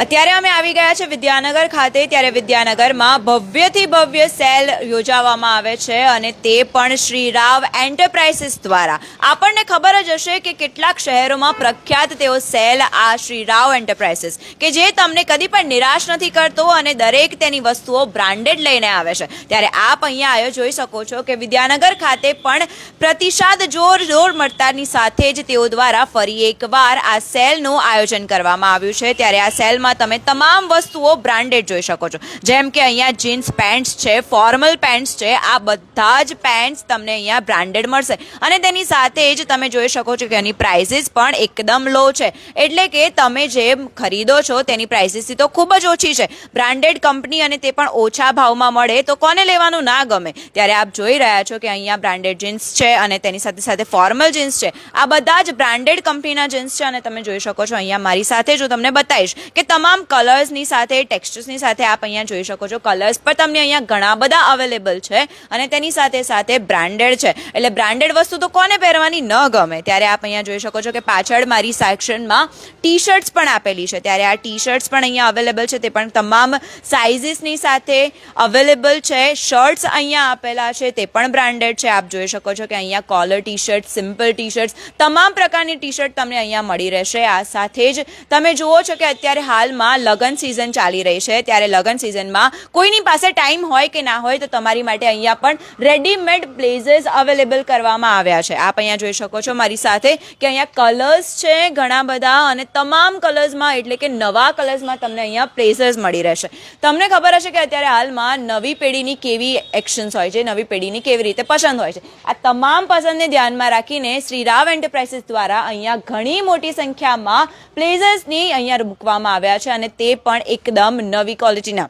અત્યારે અમે આવી ગયા છે વિદ્યાનગર ખાતે, ત્યારે વિદ્યાનગરમાં ભવ્યથી ભવ્ય સેલ યોજાવામાં આવે છે અને તે પણ શ્રી રાવ એન્ટરપ્રાઇઝિસ દ્વારા. આપણને ખબર જ હશે કે કેટલાક શહેરોમાં પ્રખ્યાત તેઓ સેલ આ શ્રી રાવ એન્ટરપ્રાઇઝિસ, કે જે તમને કદી પણ નિરાશ નથી કરતો અને દરેક તેની વસ્તુઓ બ્રાન્ડેડ લઈને આવે છે. ત્યારે આપ અહીંયા આવ્યો જોઈ શકો છો કે વિદ્યાનગર ખાતે પણ પ્રતિસાદ જોર જોર મળતાની સાથે જ તેઓ દ્વારા ફરી એકવાર આ સેલનું આયોજન કરવામાં આવ્યું છે. ત્યારે આ સેલમાં તમે તમામ વસ્તુઓ બ્રાન્ડેડ જોઈ શકો છો. જેમ કે અહીંયા જીન્સ પેન્ટ્સ છે, ફોર્મલ પેન્ટ્સ છે, આ બધા જ પેન્ટ્સ તમને અહીંયા બ્રાન્ડેડ મળશે. અને તેની સાથે જ તમે જોઈ શકો છો કે એની પ્રાઇસીસ પણ એકદમ લો છે. એટલે કે તમે જે ખરીદો છો, તેની પ્રાઇસીસથી તો ખૂબ જ ઓછી છે. બ્રાન્ડેડ કંપની અને તે પણ ઓછા ભાવમાં મળે, તો કોને લેવાનું ના ગમે? ત્યારે આપ જોઈ રહ્યા છો કે અહીંયા બ્રાન્ડેડ જીન્સ છે અને તેની સાથે સાથે ફોર્મલ જીન્સ છે. આ બધા જ બ્રાન્ડેડ કંપનીના જીન્સ છે અને તમે જોઈ શકો છો અહીંયા મારી સાથે જો તમને બતાવીશ કે તમામ કલર્સની સાથે ટેક્સચર્સની સાથે આપ અહીંયા જોઈ શકો છો કલર્સ, પણ તમને અહીંયા ઘણા બધા અવેલેબલ છે અને તેની સાથે સાથે બ્રાન્ડેડ છે. એટલે બ્રાન્ડેડ વસ્તુ તો કોને પહેરવાની? ન ગમે. ત્યારે આપ અહીંયા જોઈ શકો છો કે પાછળ મારી સેક્શનમાં ટી શર્ટ્સ પણ આપેલી છે. ત્યારે આ ટી શર્ટ્સ પણ અહીંયા અવેલેબલ છે. તે પણ તમામ સાઇઝીસની સાથે અવેલેબલ છે. શર્ટ્સ અહીંયા આપેલા છે. તે પણ બ્રાન્ડેડ છે. આપ જોઈ શકો છો કે અહીંયા collar T shirt simple T shirts તમામ પ્રકારની ટી શર્ટ તમને અહીંયા મળી રહેશે. આ સાથે જ તમે જુઓ છો કે અત્યારે હાલમાં લગ્ન સિઝન ચાલી રહી છે. ત્યારે લગ્ન સિઝનમાં કોઈની પાસે ટાઈમ હોય કે ના હોય તો તમારી માટે અહીંયા પણ રેડીમેડ બ્લેઝર્સ અવેલેબલ કરવામાં આવ્યા છે. આપ અહીંયા જોઈ શકો છો મારી સાથે કે અહીંયા કલર્સ છે ઘણા બધા અને તમામ કલર્સમાં એટલે કે નવા કલર્સમાં તમને અહીંયા બ્લેઝર્સ મળી રહેશે. તમને ખબર હશે કે અત્યારે હાલમાં નવી પેઢીની કેવી એક્શન્સ હોય છે, નવી પેઢીની કેવી રીતે પસંદ હોય છે. આ તમામ પસંદને ધ્યાનમાં રાખીને શ્રી રાવ એન્ટરપ્રાઇઝિસ દ્વારા અહીંયા ઘણી મોટી સંખ્યામાં પ્લેઝર્સની અહીંયા મૂકવામાં આવ્યા છે અને તે પણ એકદમ નવી ક્વોલિટીના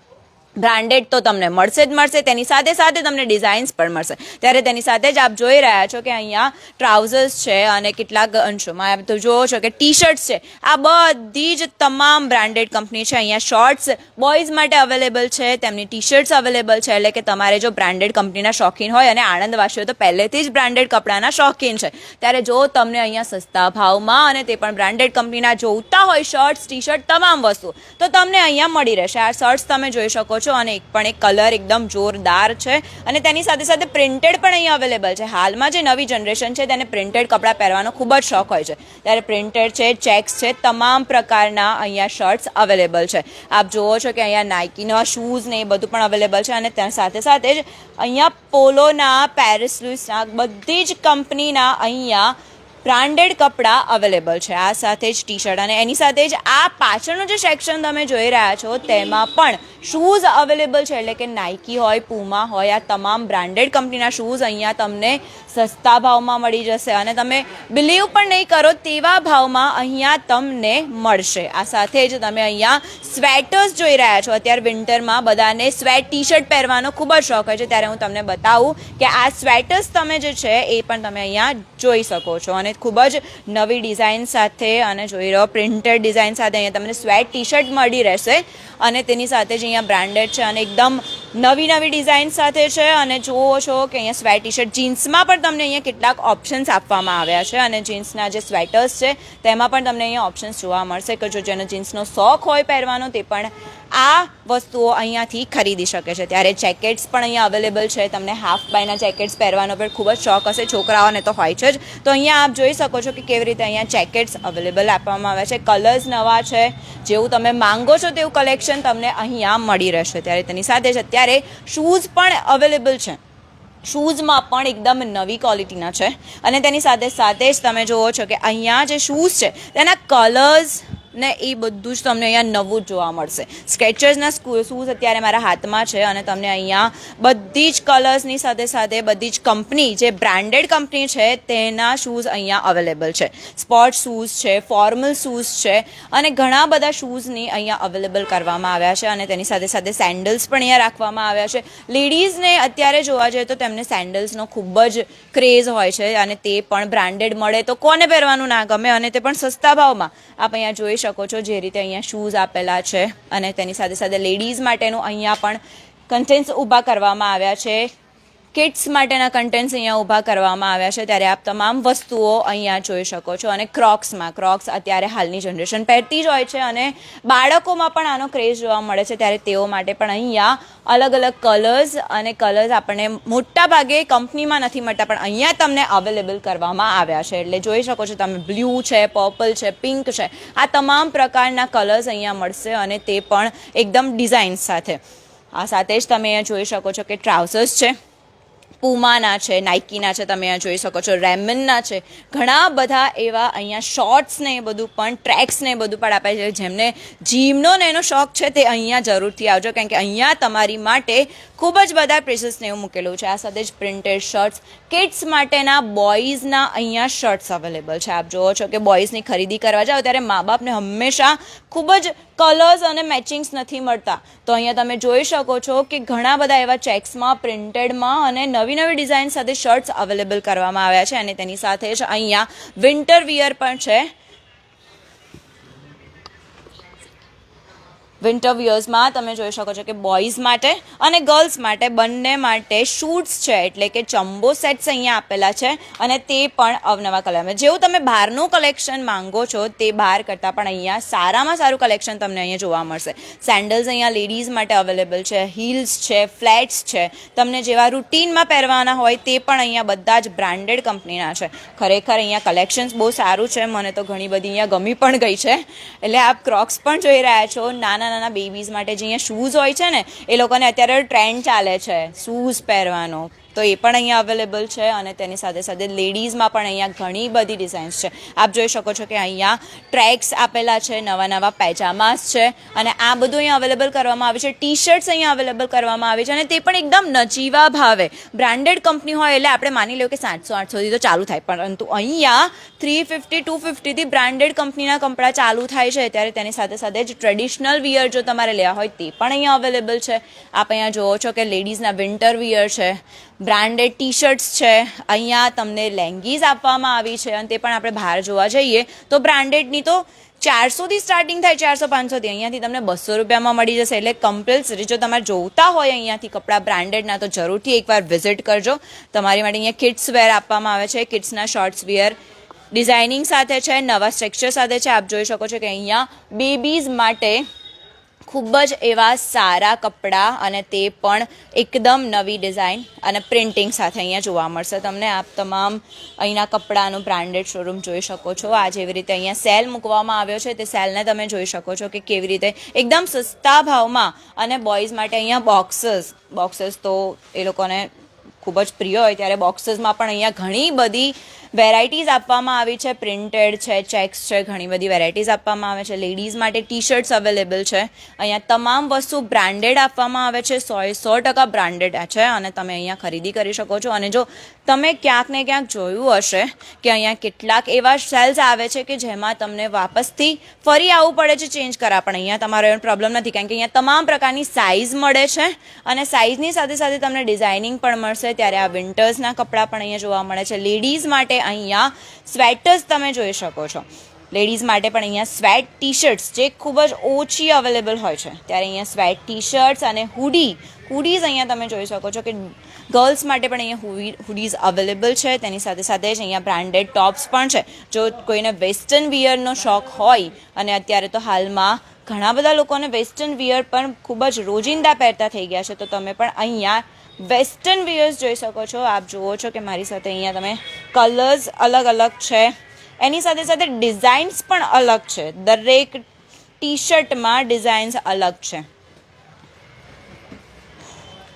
બ્રાન્ડેડ તો તમને મળશે જ મળશે. તેની સાથે સાથે તમને ડિઝાઇન્સ પણ મળશે. ત્યારે તેની સાથે જ આપ જોઈ રહ્યા છો કે અહીંયા ટ્રાઉઝર્સ છે અને કેટલાક અંશોમાં આપ તો જુઓ છો કે ટી શર્ટ્સ છે. આ બધી જ તમામ બ્રાન્ડેડ કંપની છે. અહીંયા શોર્ટ્સ બોયઝ માટે અવેલેબલ છે, તેમની ટી શર્ટ્સ અવેલેબલ છે. એટલે કે તમારે જો બ્રાન્ડેડ કંપનીના શોખીન હોય અને આણંદવાસીઓ તો પહેલેથી જ બ્રાન્ડેડ કપડાના શોખીન છે. ત્યારે જો તમને અહીંયા સસ્તા ભાવમાં અને તે પણ બ્રાન્ડેડ કંપનીના જોઈતા હોય શર્ટ્સ ટી શર્ટ તમામ વસ્તુ, તો તમને અહીંયા મળી રહેશે. આ શર્ટ્સ તમે જોઈ શકો છો અને એક પણ એક કલર એકદમ જોરદાર છે. અને તેની સાથે સાથે પ્રિન્ટેડ પણ અહીંયા અવેલેબલ છે. હાલમાં જે નવી જનરેશન છે તેને પ્રિન્ટેડ કપડાં પહેરવાનો ખૂબ જ શોખ હોય છે. ત્યારે પ્રિન્ટેડ છે, ચેક્સ છે, તમામ પ્રકારના અહીંયા શર્ટ્સ અવેલેબલ છે. આપ જુઓ છો કે અહીંયા નાઇકીના શૂઝ ને એ બધું પણ અવેલેબલ છે અને ત્યાં સાથે સાથે જ અહીંયા પોલોના પેરિસ લુઇસના બધી જ કંપનીના અહીંયા બ્રાન્ડેડ કપડાં અવેલેબલ છે. આ સાથે જ ટી શર્ટ અને એની સાથે જ આ પાછળનું જે સેક્શન તમે જોઈ રહ્યા છો, તેમાં પણ શૂઝ અવેલેબલ છે. એટલે કે નાઇકી હોય પુમા હોય, આ તમામ બ્રાન્ડેડ કંપનીના શૂઝ અહીંયા તમને સસ્તા ભાવમાં મળી જશે. અને તમે બિલીવ પણ નહીં કરો, તેવા ભાવમાં અહીંયા તમને મળશે. આ સાથે જ તમે અહીંયા સ્વેટર્સ જોઈ રહ્યા છો. અત્યારે વિન્ટરમાં બધાને સ્વેટ ટી શર્ટ પહેરવાનો ખૂબ જ શોખ હોય છે. ત્યારે હું તમને બતાવું કે આ સ્વેટર્સ તમે જે છે, એ પણ તમે અહીંયા જોઈ શકો છો. અને ખૂબ જ નવી ડિઝાઇન સાથે અને જોઈ રહ્યો, પ્રિન્ટેડ ડિઝાઇન સાથે અહીંયા તમને સ્વેટ ટી શર્ટ મળી રહેશે. અને તેની સાથે જ અહીંયા બ્રાન્ડેડ છે અને એકદમ નવી નવી ડિઝાઇન સાથે છે. અને જુઓ છો કે અહીંયા સ્વેટ ટી શર્ટ જીન્સમાં પણ તમને અહીંયા કેટલાક ઓપ્શન્સ આપવામાં આવ્યા છે. અને જીન્સના જે સ્વેટર્સ છે, તેમાં પણ તમને અહીંયા ઓપ્શન્સ જોવા મળશે કે જો જેનો જીન્સનો શોખ હોય પહેરવાનો, તે પણ આ વસ્તુઓ અહીંયાથી ખરીદી શકે છે. ત્યારે જેકેટ્સ પણ અહીંયા અવેલેબલ છે. તમને હાફ બાયના જેકેટ્સ પહેરવાનો પણ ખૂબ જ શોખ હશે. છોકરાઓને તો હોય છે જ. તો અહીંયા આપ જોઈ શકો છો કે કેવી રીતે અહીંયા જેકેટ્સ અવેલેબલ આપવામાં આવે છે. કલર્સ નવા છે. જેવું તમે માંગો છો તેવું કલેક્શન તમને અહીંયા મળી રહેશે. ત્યારે તેની સાથે જ અત્યારે શૂઝ પણ અવેલેબલ છે. શૂઝમાં પણ એકદમ નવી ક્વોલિટીના છે. અને તેની સાથે સાથે જ તમે જુઓ છો કે અહીંયા જે શૂઝ છે તેના કલર્સ ને એ બધું જ તમને અહીંયા નવું જોવા મળશે. સ્કેચર્સના શૂઝ અત્યારે મારા હાથમાં છે અને તમને અહીંયા બધી જ કલર્સની સાથે સાથે બધી જ કંપની જે બ્રાન્ડેડ કંપની છે, તેના શૂઝ અહીંયા અવેલેબલ છે. સ્પોર્ટ શૂઝ છે ફોર્મલ શૂઝ છે અને ઘણા બધા શૂઝની અહીંયા અવેલેબલ કરવામાં આવ્યા છે અને તેની સાથે સાથે સેન્ડલ્સ પણ અહીંયા રાખવામાં આવ્યા છે. લેડીઝને અત્યારે જોવા જઈએ તો તેમને સેન્ડલ્સનો ખૂબ જ ક્રેઝ હોય છે અને તે પણ બ્રાન્ડેડ મળે તો કોને પહેરવાનું ના ગમે અને તે પણ સસ્તા ભાવમાં આપ અહીંયા જોઈ શકો છો જે રીતે અહીંયા શૂઝ આપેલા છે અને તેની સાથે સાથે લેડીઝ માટેનું અહીંયા પણ કન્ટેન્ટ્સ ઊભા કરવામાં આવ્યા છે. કિડ્સ માટેના કન્ટેન્ટ્સ અહીંયા ઊભા કરવામાં આવ્યા છે. ત્યારે આપ તમામ વસ્તુઓ અહીંયા જોઈ શકો છો અને ક્રોક્સમાં ક્રોક્સ અત્યારે હાલની જનરેશન પહેરતી જ હોય છે અને બાળકોમાં પણ આનો ક્રેઝ જોવા મળે છે. ત્યારે તેઓ માટે પણ અહીંયા અલગ અલગ કલર્સ અને કલર્સ આપણને મોટા ભાગે કંપનીમાં નથી મળતા, પણ અહીંયા તમને અવેલેબલ કરવામાં આવ્યા છે. એટલે જોઈ શકો છો તમે બ્લુ છે પર્પલ છે પિંક છે. આ તમામ પ્રકારના કલર્સ અહીંયા મળશે અને તે પણ એકદમ ડિઝાઇન સાથે. આ સાથે જ તમે અહીંયા જોઈ શકો છો કે ટ્રાઉઝર્સ છે. પુમાના છે નાઇકીના છે, તમે અહીંયા જોઈ શકો છો રેમનના છે. ઘણા બધા એવા અહીંયા શોર્ટ્સ ને એ બધું પણ ટ્રેક્સ ને એ બધું પણ આપે છે, જેમને જીમનો ને એનો શોખ છે તે અહીંયા જરૂરથી આવજો, કારણ કે અહીંયા તમારી માટે ખૂબ જ બધા પ્રેસીસ ને એવું મૂકેલું છે. આ સાથે જ પ્રિન્ટેડ શર્ટ્સ કિડ્સ માટેના બોયઝના અહીંયા શર્ટ્સ અવેલેબલ છે. આપ જુઓ છો કે બોયઝની ખરીદી કરવા જાઓ ત્યારે મા બાપને હંમેશા ખૂબ જ કલર્સ અને મેચિંગ્સ નથી મળતા. તો અહીંયા તમે જોઈ શકો છો કે ઘણા બધા એવા ચેક્સમાં પ્રિન્ટેડમાં અને નવી નવી ડિઝાઇન સાથે શર્ટ્સ અવેલેબલ કરવામાં આવ્યા છે અને તેની સાથે જ અહીંયા વિન્ટર વિયર પણ છે. વિન્ટર વિયર્સમાં તમે જોઈ શકો છો કે બોયઝ માટે અને ગર્લ્સ માટે બંને માટે શૂટ્સ છે, એટલે કે ચંબો સેટ્સ અહીંયા આપેલા છે અને તે પણ અવનવા કલરમાં જેવું તમે બહારનું કલેક્શન માંગો છો, તે બહાર કરતાં પણ અહીંયા સારામાં સારું કલેક્શન તમને અહીંયા જોવા મળશે. સેન્ડલ્સ અહીંયા લેડીઝ માટે અવેલેબલ છે હીલ્સ છે ફ્લેટ્સ છે. તમને જેવા રૂટીનમાં પહેરવાના હોય તે પણ અહીંયા બધા જ બ્રાન્ડેડ કંપનીના છે. ખરેખર અહીંયા કલેક્શન્સ બહુ સારું છે, મને તો ઘણી બધી અહીંયા ગમી પણ ગઈ છે. એટલે આપ ક્રોક્સ પણ જોઈ રહ્યા છો, નાના નાના બેબીઝ માટે જે અહીંયા શૂઝ હોય છે ને, એ લોકોને અત્યારે ટ્રેન્ડ ચાલે છે. શૂઝ પહેરવાનો. તો એ પણ અહીંયા અવેલેબલ છે અને તેની સાથે સાથે લેડીઝમાં પણ અહીંયા ઘણી બધી ડિઝાઇન્સ છે. આપ જોઈ શકો છો કે અહીંયા ટ્રેક્સ આપેલા છે, નવા નવા પેજામાસ છે અને આ બધું અહીંયા અવેલેબલ કરવામાં આવે છે. ટી શર્ટ્સ અહીંયા અવેલેબલ કરવામાં આવે છે અને તે પણ એકદમ નજીવા ભાવે. બ્રાન્ડેડ કંપની હોય એટલે આપણે માની લો કે સાતસો આઠસોથી તો ચાલુ થાય. પરંતુ અહીંયા થ્રી ફિફ્ટી ટુ ફિફ્ટીથી બ્રાન્ડેડ કંપનીના કપડાં ચાલુ થાય છે. ત્યારે તેની સાથે સાથે જ ટ્રેડિશનલ વિયર જો તમારે લેવા હોય તે પણ અહીંયા અવેલેબલ છે. આપ અહીંયા જુઓ છો કે લેડીઝના વિન્ટર વિયર છે. બ્રાન્ડેડ ટી શર્ટ્સ છે, અહીંયા તમને લેંગીઝ આપવામાં આવી છે અને તે પણ આપણે બહાર જોવા જઈએ, તો બ્રાન્ડેડની તો ચારસોથી સ્ટાર્ટિંગ થાય, ચારસો પાંચસોથી, અહીંયાથી તમને બસો રૂપિયામાં મળી જશે. એટલે કમ્પલસરી જો તમારે જોતા હોય અહીંયાથી કપડાં બ્રાન્ડેડના, તો જરૂરથી એકવાર વિઝિટ કરજો. તમારી માટે અહીંયા કિડ્સ વેર આપવામાં આવે છે કિડ્સના શોર્ટ્સ વેર ડિઝાઇનિંગ સાથે છે, નવા સ્ટ્રક્ચર સાથે છે. આપ જોઈ શકો છો કે અહીંયા બેબીઝ માટે ખૂબ જ એવા સારા કપડાં અને તે પણ એકદમ નવી ડિઝાઇન અને પ્રિન્ટિંગ સાથે અહીંયા જોવા મળશે. તમને આપ તમામ અહીંના કપડાનું બ્રાન્ડેડ શોરૂમ જોઈ શકો છો. આ જેવી રીતે અહીંયા સેલ મૂકવામાં આવ્યો છે. તે સેલને તમે જોઈ શકો છો કે કેવી રીતે એકદમ સસ્તા ભાવમાં અને બોયઝ માટે અહીંયા બોક્સસ, બોક્સેસ તો એ લોકોને ખૂબ જ પ્રિય હોય, ત્યારે બોક્સેસમાં પણ અહીંયા ઘણી બધી વેરાયટીઝ આપવામાં આવી છે, પ્રિન્ટેડ છે, ચેક્સ છે, ઘણી બધી વેરાયટીઝ આપવામાં આવે છે. લેડીઝ માટે ટી શર્ટ્સ અવેલેબલ છે. અહીંયા તમામ વસ્તુ બ્રાન્ડેડ આપવામાં આવે છે, સો સો ટકા બ્રાન્ડેડ છે અને તમે અહીંયા ખરીદી કરી શકો છો. અને જો તમે ક્યાંક ને ક્યાંક જોયું હશે કે અહીંયા કેટલાક એવા સેલ્સ આવે છે કે જેમાં તમને વાપસથી ફરી આવવું પડે છે, ચેન્જ કરા. પણ અહીંયા તમારો એનો પ્રોબ્લેમ નથી, કારણ કે અહીંયા તમામ પ્રકારની સાઇઝ મળે છે અને સાઇઝની સાથે સાથે તમને ડિઝાઇનિંગ પણ મળશે. ત્યારે આ વિન્ટર્સના કપડાં પણ અહીંયા જોવા મળે છે. લેડીઝ માટે અહીંયા સ્વેટર્સ તમે જોઈ શકો છો. લેડીઝ માટે પણ અહીંયા સ્વેટ ટી શર્ટ્સ જે ખૂબ જ ઓછી અવેલેબલ હોય છે. ત્યારે અહીંયા સ્વેટ ટી શર્ટ્સ અને હુડી, હુડીઝ અહીંયા તમે જોઈ શકો છો કે ગર્લ્સ માટે પણ અહીંયા હુડી હુડીઝ અવેલેબલ છે. તેની સાથે સાથે જ અહીંયા બ્રાન્ડેડ ટોપ્સ પણ છે. જો કોઈને વેસ્ટર્ન વિયરનો શોખ હોય, અને અત્યારે તો હાલમાં ઘણા બધા લોકોને વેસ્ટર્ન વિયર પણ ખૂબ જ રોજિંદા પહેરતા થઈ ગયા છે, તો તમે પણ અહીંયા વેસ્ટર્ન વિયર્સ જોઈ શકો છો. આપ જુઓ છો કે મારી સાથે અહીંયા તમે કલર્સ અલગ અલગ છે. એની સાથે સાથે ડિઝાઇન્સ પણ અલગ છે. દરેક ટી શર્ટમાં ડિઝાઇન્સ અલગ છે.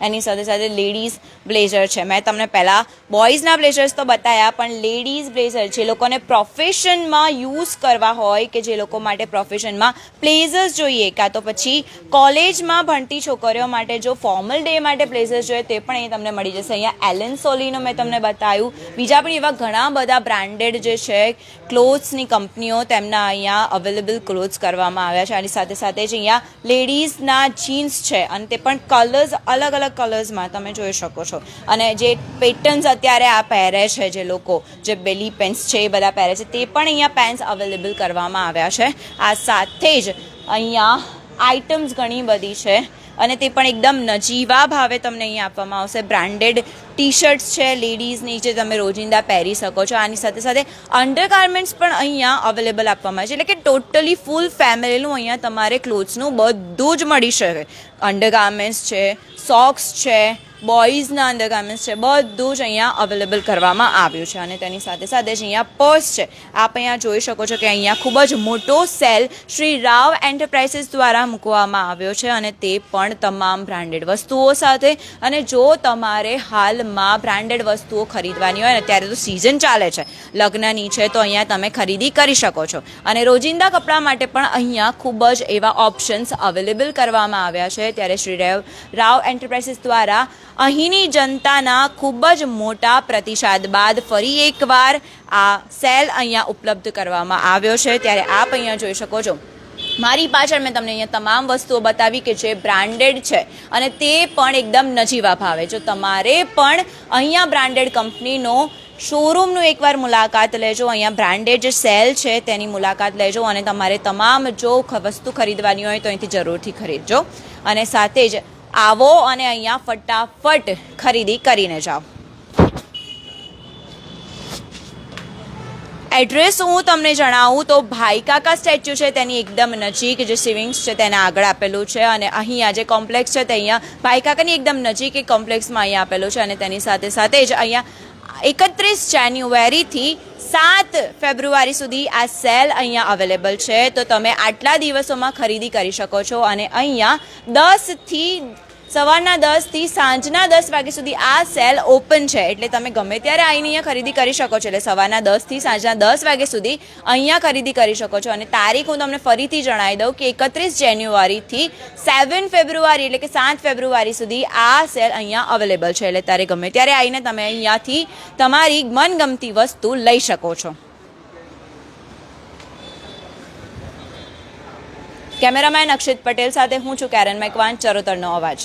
એની સાથે સાથે લેડીઝ બ્લેઝર છે. મેં તમને પહેલાં બોયઝના બ્લેઝર્સ તો બતાવ્યા પણ લેડીઝ બ્લેઝર જે લોકોને પ્રોફેશનમાં યુઝ કરવા હોય કે જે લોકો માટે પ્રોફેશનમાં પ્લેઝર્સ જોઈએ, કાં તો પછી કોલેજમાં ભણતી છોકરીઓ માટે જો ફોર્મલ ડે માટે પ્લેઝર્સ જોઈએ, તે પણ અહીં તમને મળી જશે. અહીંયા એલેન સોલીનો મેં તમને બતાવ્યું. બીજા પણ એવા ઘણા બધા બ્રાન્ડેડ જે છે, ક્લોથ્સની કંપનીઓ તેમના અહીંયા અવેલેબલ ક્લોથ્સ કરવામાં આવ્યા છે. આની સાથે સાથે જ અહીંયા લેડીઝના જીન્સ છે અને તે પણ કલર્સ અલગ અલગ કલર્સમાં તમે જોઈ શકો છો. અને જે પેટર્ન્સ અત્યારે આ પહેરે છે જે લોકો, જે બેલી પેન્સ છે એ બધા પહેરે છે, તે પણ અહીંયા પેન્સ અવેલેબલ કરવામાં આવ્યા છે. આ સાથે જ અહીંયા આઇટમ્સ ઘણી બધી છે અને તે પણ એકદમ નજીવા ભાવે તમને અહીંયા આપવામાં આવશે. બ્રાન્ડેડ ટી શર્ટ્સ છે લેડીઝની જે તમે રોજિંદા પહેરી શકો છો, આની સાથે સાથે અંડરગાર્મેન્ટ્સ પણ અહીંયા અવેલેબલ આપવામાં આવે છે. એટલે કે ટોટલી ફૂલ ફેમિલીનું અહીંયા તમારે ક્લોથ્સનું બધું જ મળી શકે. અંડરગાર્મેન્ટ્સ છે સોક્સ છે બોયઝના અંડરગાર્મેન્ટ્સ છે, બધું જ અહીંયા અવેલેબલ કરવામાં આવ્યું છે. અને તેની સાથે સાથે જ અહીંયા પર્સ છે. આપ અહીંયા જોઈ શકો છો કે અહીંયા ખૂબ જ મોટો સેલ શ્રી રાવ એન્ટરપ્રાઇઝીસ દ્વારા મૂકવામાં આવ્યો છે અને તે પણ તમામ બ્રાન્ડેડ વસ્તુઓ સાથે. અને જો તમારે હાલમાં બ્રાન્ડેડ વસ્તુઓ ખરીદવાની હોય ને ત્યારે તો સિઝન ચાલે છે, લગ્નની છે, તો અહીંયા તમે ખરીદી કરી શકો છો. અને રોજિંદા કપડાં માટે પણ અહીંયા ખૂબ જ એવા ઓપ્શન્સ અવેલેબલ કરવામાં આવ્યા છે. ત્યારે શ્રી રાવ રાવ એન્ટરપ્રાઇઝીસ દ્વારા અહીંની જનતાના ખૂબ જ મોટા પ્રતિસાદ બાદ ફરી એકવાર આ સેલ અહીંયા ઉપલબ્ધ કરવામાં આવ્યો છે. ત્યારે આપ અહીંયા જોઈ શકો છો. મારી પાછળ મેં તમને અહીંયા તમામ વસ્તુઓ બતાવી કે જે બ્રાન્ડેડ છે અને તે પણ એકદમ નજીવા ભાવે. જો તમારે પણ અહીંયા બ્રાન્ડેડ કંપનીનો શોરૂમનું એકવાર મુલાકાત લેજો. અહીંયા બ્રાન્ડેડ જે સેલ છે તેની મુલાકાત લેજો અને તમારે તમામ જો વસ્તુ ખરીદવાની હોય તો અહીંથી જરૂરથી ખરીદજો. અને સાથે જ આવો અને અહીંયા ફટાફટ ખરીદી કરીને જાઓ. એડ્રેસ હું તમને જણાવું તો ભાઈ કાકા સ્ટેચ્યુ છે, તેની એકદમ નજીક જે સિવિંગ્સ છે તેના આગળ આપેલું છે અને અહીંયા જે કોમ્પ્લેક્સ છે તે અહીંયા ભાઈ કાકાની એકદમ નજીક એક કોમ્પ્લેક્સમાં અહીંયા આપેલું છે અને તેની સાથે સાથે જ અહીંયા એકત્રીસ જાન્યુઆરીથી સાત ફેબ્રુઆરી સુધી આ સેલ અહીંયા અવેલેબલ છે. તો તમે આટલા દિવસોમાં ખરીદી કરી શકો છો અને અહીંયા દસથી સવારના દસથી સાંજના દસ વાગ્યા સુધી આ સેલ ઓપન છે. એટલે તમે ગમે ત્યારે આવીને અહીંયા ખરીદી કરી શકો છો. એટલે સવારના દસથી સાંજના દસ વાગ્યા સુધી અહીંયા ખરીદી કરી શકો છો. અને તારીખ હું તમને ફરીથી જણાવી દઉં કે એકત્રીસ જાન્યુઆરીથી સેવન ફેબ્રુઆરી એટલે કે સાત ફેબ્રુઆરી સુધી આ સેલ અહીંયા અવેલેબલ છે. એટલે તારે ગમે ત્યારે આવીને તમે અહીંયાથી તમારી મનગમતી વસ્તુ લઈ શકો છો. કેમેરામેન અક્ષિત પટેલ સાથે હું છું કેરન મેકવાન ચરોતરનો અવાજ.